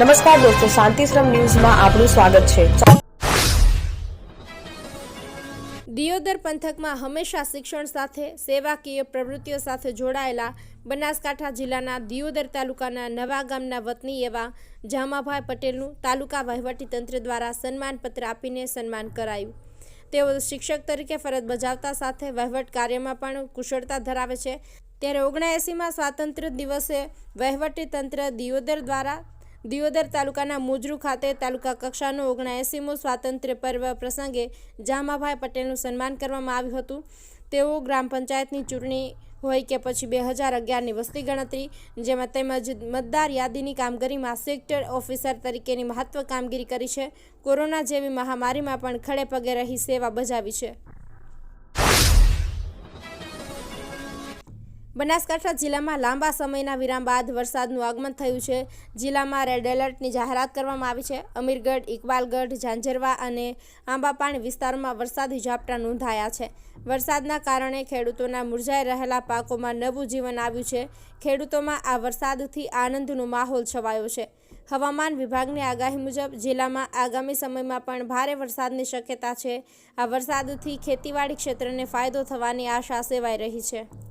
નમસ્કાર દોસ્તો શાંતિશ્રમ ન્યૂઝમાં આપનું સ્વાગત છે. દિયોદર પંથકમાં હંમેશા શિક્ષણ સાથે, સેવાકીય પ્રવૃત્તિઓ સાથે જોડાયેલા બનાસકાંઠા જિલ્લાના દિયોદર તાલુકાના નવા ગામના વતની એવા જામાભાઈ પટેલનું તાલુકા વહીવટીતંત્ર દ્વારા સન્માનપત્ર આપીને સન્માન કરાયું. તેઓ શિક્ષક તરીકે ફરજ બજાવતા સાથે વહીવટ કાર્યમાં પણ કુશળતા ધરાવે છે. ત્યારે ઓગણએંસીમાં સ્વાતંત્ર્ય દિવસે વહીવટીતંત્ર દિયોદર દ્વારા દિયોદર તાલુકાના મુજરુ ખાતે તાલુકા કક્ષાનો ઓગણએંસીમો સ્વાતંત્ર્ય પર્વ પ્રસંગે જામાભાઈ પટેલનું સન્માન કરવામાં આવ્યું હતું. તેઓ ગ્રામ પંચાયતની ચૂંટણી હોય કે પછી બે હજાર અગિયારની વસ્તી ગણતરી, જેમાં તેમજ મતદાર યાદીની કામગીરીમાં સેક્ટર ઓફિસર તરીકેની મહત્વ કામગીરી કરી છે. કોરોના જેવી મહામારીમાં પણ ખડે પગે રહી સેવા બજાવી છે. બનાસકાંઠા જિલ્લામાં લાંબા સમયના વિરામ બાદ વરસાદનું આગમન થયું છે. જિલ્લામાં રેડ એલર્ટની જાહેરાત કરવામાં આવી છે. અમીરગઢ, ઇકબાલગઢ, ઝાંઝરવા અને આંબાપાણી વિસ્તારોમાં વરસાદી ઝાપટા નોંધાયા છે. વરસાદના કારણે ખેડૂતોના મુરઝાઈ રહેલા પાકોમાં નવું જીવન આવ્યું છે. ખેડૂતોમાં આ વરસાદથી આનંદનો માહોલ છવાયો છે. હવામાન વિભાગની આગાહી મુજબ જિલ્લામાં આગામી સમયમાં પણ ભારે વરસાદની શક્યતા છે. આ વરસાદથી ખેતીવાડી ક્ષેત્રને ફાયદો થવાની આશા સેવાઈ રહી છે.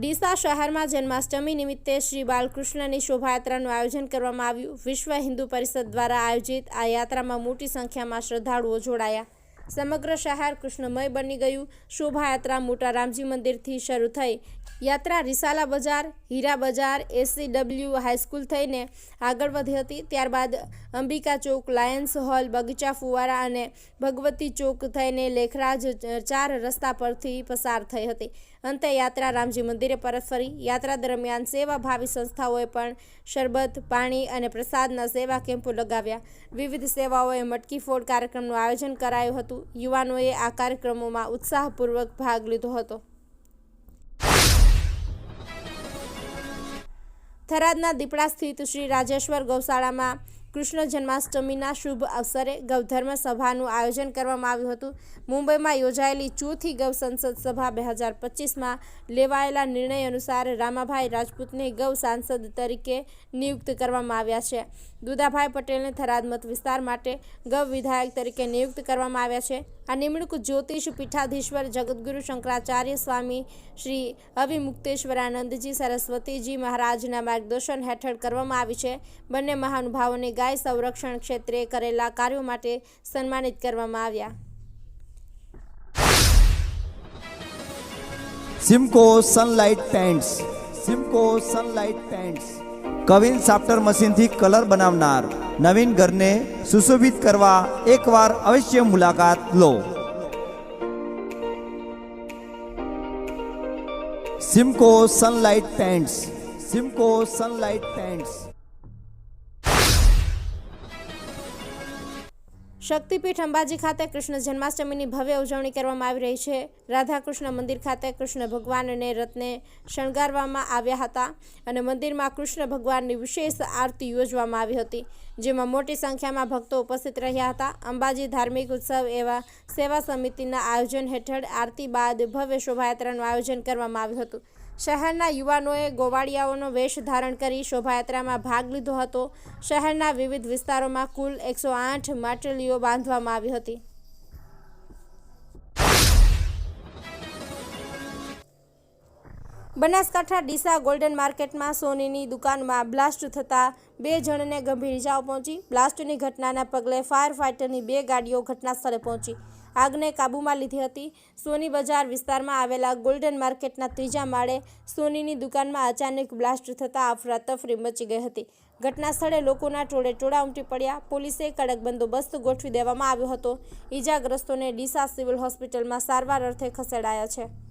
ડીસા શહેરમાં જન્માષ્ટમી નિમિત્તે શ્રી બાલકૃષ્ણની શોભાયાત્રાનું આયોજન કરવામાં આવ્યું. વિશ્વ હિન્દુ પરિષદ દ્વારા આયોજિત આ યાત્રામાં મોટી સંખ્યામાં શ્રદ્ધાળુઓ જોડાયા. સમગ્ર શહેર કૃષ્ણમય બની ગયું. શોભાયાત્રા મોટા રામજી મંદિરથી શરૂ થઈ. યાત્રા રિસાલા બજાર, હીરા બજાર એસસીડબલ્યુ હાઈસ્કૂલ થઈને આગળ વધી હતી. ત્યારબાદ અંબિકા ચોક, લાયન્સ હોલ, બગીચા ફુવારા અને ભગવતી ચોક થઈને લેખરાજ ચાર રસ્તા પરથી પસાર થઈ હતી. અંતે યાત્રા રામજી મંદિરે પરત ફરી યાત્રા દરમિયાન સેવાભાવી સંસ્થાઓએ પણ શરબત, પાણી અને પ્રસાદના સેવા કેમ્પો લગાવ્યા. વિવિધ સેવાઓએ મટકી ફોડ કાર્યક્રમનું આયોજન કરાયું હતું. યુવાનોએ આ કાર્યક્રમોમાં ઉત્સાહપૂર્વક ભાગ લીધો હતો. થરાદના દીપડા સ્થિત શ્રી રાજેશ્વર ગૌશાળામાં કૃષ્ણ જન્માષ્ટમીના શુભ અવસરે ગૌધર્મ સભાનું આયોજન કરવામાં આવ્યું હતું. મુંબઈમાં યોજાયેલી ચોથી ગૌ સંસદ સભા બે હજાર પચીસમાં લેવાયેલા નિર્ણય અનુસાર રામાભાઈ રાજપૂતને ગૌ સાંસદ તરીકે નિયુક્ત કરવામાં આવ્યા છે. દુદાભાઈ પટેલને થરાદ મત વિસ્તાર માટે ગૌ વિધાયક તરીકે નિયુક્ત કરવામાં આવ્યા છે. આ નિમણૂક જ્યોતિષ પીઠાધીશ્વર જગદગુરુ શંકરાચાર્ય સ્વામી શ્રી અવિમુક્તેશ્વરાનંદજી સરસ્વતીજી મહારાજના માર્ગદર્શન હેઠળ કરવામાં આવી છે. બંને મહાનુભાવોને ગાય સંરક્ષણ ક્ષેત્રે કરેલા કાર્યો માટે સન્માનિત કરવામાં આવ્યા. Simco Sunlight Paints Simco Sunlight Paints queen સાફ્ટર મશીનથી કલર બનાવનાર નવીન ઘરને સુશોભિત કરવા એકવાર અવશ્ય મુલાકાત લો. Simco Sunlight Paints Simco Sunlight Paints શક્તિપીઠ અંબાજી ખાતે કૃષ્ણ જન્માષ્ટમીની ભવ્ય ઉજવણી કરવામાં આવી રહી છે. રાધાકૃષ્ણ મંદિર ખાતે કૃષ્ણ ભગવાનને રથને શણગારવામાં આવ્યા હતા અને મંદિરમાં કૃષ્ણ ભગવાનની વિશેષ આરતી યોજવામાં આવી હતી, જેમાં મોટી સંખ્યામાં ભક્તો ઉપસ્થિત રહ્યા હતા. અંબાજી ધાર્મિક ઉત્સવ એવા સેવા સમિતિના આયોજન હેઠળ આરતી બાદ ભવ્ય શોભાયાત્રાનું આયોજન કરવામાં આવ્યું હતું. શહેરના યુવાનોએ ગોવાળિયાઓનો વેશ ધારણ કરી શોભાયાત્રામાં ભાગ લીધો હતો. શહેરના વિવિધ વિસ્તારોમાં કુલ એકસો આઠ માટલીઓ બાંધવામાં આવી હતી. બનાસકાંઠા ડીસા ગોલ્ડન માર્કેટમાં સોનીની દુકાનમાં બ્લાસ્ટ થતાં બે જણને ગંભીર ઇજાઓ પહોંચી. બ્લાસ્ટની ઘટનાના પગલે ફાયર ફાઇટરની બે ગાડીઓ ઘટના સ્થળે પહોંચી. આગને કાબૂમાં લીધી હતી. સોની બજાર વિસ્તારમાં આવેલા ગોલ્ડન માર્કેટના ત્રીજા માળે સોનીની દુકાનમાં અચાનક બ્લાસ્ટ થતાં અફરાતફરી મચી ગઈ હતી. ઘટના સ્થળે લોકોના ટોળે ટોળા ઉમટી પડ્યા. પોલીસે કડક બંદોબસ્ત ગોઠવી દેવામાં આવ્યો હતો. ઈજાગ્રસ્તોને ડીસા સિવિલ હોસ્પિટલમાં સારવાર અર્થે ખસેડાયા છે.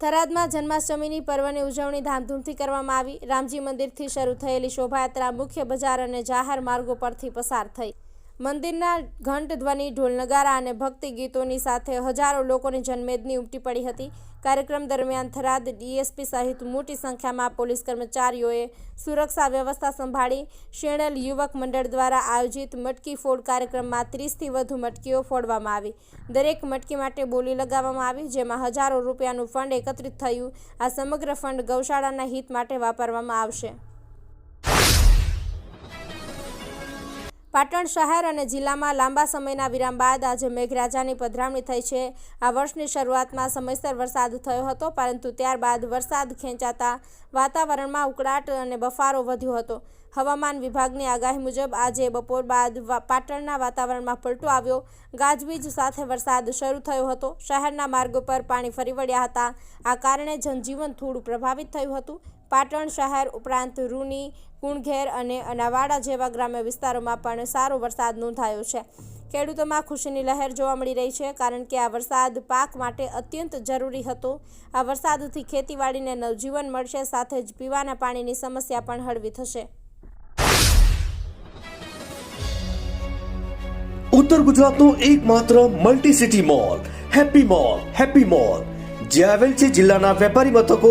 થરાદમાં જન્માષ્ટમીની પર્વની ઉજવણી ધામધૂમથી કરવામાં આવી. રામજી મંદિરથી શરૂ થયેલી શોભાયાત્રા મુખ્ય બજાર અને જાહેર માર્ગો પરથી પસાર થઈ. મંદિરના ઘંટ ધ્વનિ ઢોલનગારા અને ભક્તિ ગીતોની સાથે હજારો લોકોની જનમેદની ઉમટી પડી હતી. કાર્યક્રમ દરમિયાન થરાદ ડીએસપી સહિત મોટી સંખ્યામાં પોલીસ કર્મચારીઓએ સુરક્ષા વ્યવસ્થા સંભાળી શેણેલ યુવક મંડળ દ્વારા આયોજિત મટકી ફોડ કાર્યક્રમમાં ત્રીસથી વધુ મટકીઓ ફોડવામાં આવી. દરેક મટકી માટે બોલી લગાવવામાં આવી, જેમાં હજારો રૂપિયાનું ફંડ એકત્રિત થયું. આ સમગ્ર ફંડ ગૌશાળાના હિત માટે વાપરવામાં આવશે. પાટણ શહેર અને જિલ્લામાં લાંબા સમયના વિરામ બાદ આજે મેઘરાજાની પધરામણી થઈ છે. આ વર્ષની શરૂઆતમાં સમયસર વરસાદ થયો હતો, પરંતુ ત્યારબાદ વરસાદ ખેંચાતા વાતાવરણમાં ઉકળાટ અને બફારો વધ્યો હતો. હવામાન વિભાગની આગાહી મુજબ આજે બપોર બાદ પાટણના વાતાવરણમાં પલટો આવ્યો. ગાજવીજ સાથે વરસાદ શરૂ થયો હતો. શહેરના માર્ગો પર પાણી ફરી વળ્યા હતા. આ કારણે જનજીવન થોડું પ્રભાવિત થયું હતું. પાટણ શહેર ઉપરાંત રૂની, કુણઘેર અને અનાવાડા જેવા ગ્રામ્ય વિસ્તારોમાં પણ સારો વરસાદ નોંધાયો છે. ખેડૂતોમાં ખુશીની લહેર જોવા મળી રહી છે કારણ કે આ વરસાદ પાક માટે અત્યંત જરૂરી હતો. આ વરસાદથી ખેતીવાડીને નવજીવન મળશે સાથે જ પીવાના પાણીની સમસ્યા પણ હળવી થશે. ઉત્તર ગુજરાતનો એકમાત્ર multi city mall Happy Mall Happy Mall જે આવેલ છે જિલ્લાના વેપારી મથકો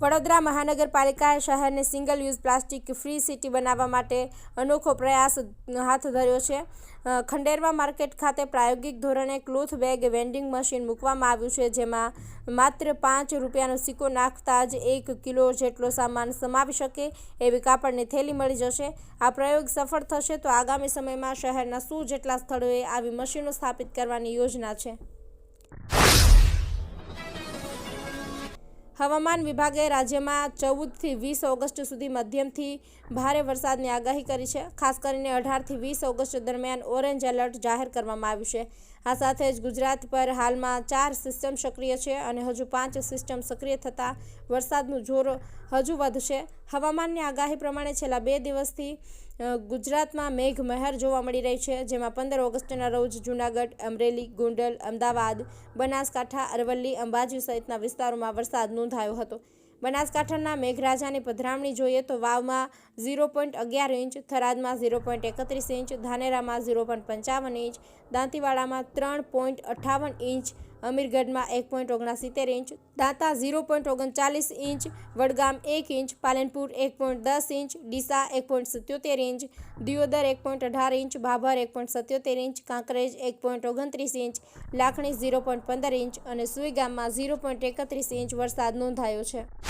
વડોદરા મહાનગરપાલિકાએ શહેરને single use plastic free city બનાવવા માટે અનોખો પ્રયાસ હાથ ધર્યો છે. ખંડેરવા માર્કેટ ખાતે પ્રાયોગિક ધોરણે ક્લોથ બેગ વેન્ડિંગ મશીન મૂકવામાં આવ્યું છે, જેમાં માત્ર પાંચ રૂપિયાનો સિક્કો નાખતા જ એક કિલો જેટલો સામાન સમાવી શકે એવી કાપડની થેલી મળી જશે. આ પ્રયોગ સફળ થશે તો આગામી સમયમાં શહેરના સો જેટલા સ્થળોએ આવી મશીનો સ્થાપિત કરવાની યોજના છે. હવામાન વિભાગે રાજ્યમાં ચૌદથી વીસ ઓગસ્ટ સુધી મધ્યમથી ભારે વરસાદની આગાહી કરી છે. ખાસ કરીને અઢારથી વીસ ઓગસ્ટ દરમિયાન ઓરેન્જ એલર્ટ જાહેર કરવામાં આવ્યું છે. આ સાથે જ ગુજરાત પર હાલમાં ચાર સિસ્ટમ સક્રિય છે અને હજુ પાંચ સિસ્ટમ સક્રિય થતાં વરસાદનું જોર હજુ વધશે. હવામાનની આગાહી પ્રમાણે છેલ્લા બે દિવસથી ગુજરાતમાં મેઘ મહેર જોવા મળી રહી છે, જેમાં પંદર ઓગસ્ટના રોજ જૂનાગઢ, અમરેલી, ગોંડલ, અમદાવાદ, બનાસકાંઠા, અરવલ્લી, અંબાજી સહિતના વિસ્તારોમાં વરસાદ નોંધાયો હતો. બનાસકાંઠાના મેઘરાજાની પધરામણી જોઈએ તો વાવમાં ઝીરો પોઈન્ટ અગિયાર ઇંચ, થરાદમાં ઝીરો પોઈન્ટ એકત્રીસ ઇંચ, ધાનેરામાં ઝીરો પોઈન્ટ પંચાવન ઇંચ, દાંતીવાડામાં ત્રણ પોઈન્ટ અઠ્ઠાવન ઇંચ અમીરગઢમાં એક પોઈન્ટ ઓગણસિત્તેર ઇંચ, દાંતા ઝીરો પોઈન્ટ ઓગણચાલીસ ઇંચ, વડગામ એક ઇંચ, પાલનપુર એક પોઈન્ટ દસ ઇંચ, ડીસા એક પોઈન્ટ સિત્યોતેર ઇંચ, દિયોદર એક પોઈન્ટ અઢાર ઇંચ ભાભર એક પોઈન્ટ સત્યોતેર ઇંચ, કાંકરેજ એક પોઈન્ટ ઓગણત્રીસ ઇંચ, લાખણી ઝીરો પોઈન્ટ પંદર ઇંચ અને સુઈગામમાં ઝીરો પોઈન્ટ એકત્રીસ ઇંચ વરસાદ નોંધાયો છે.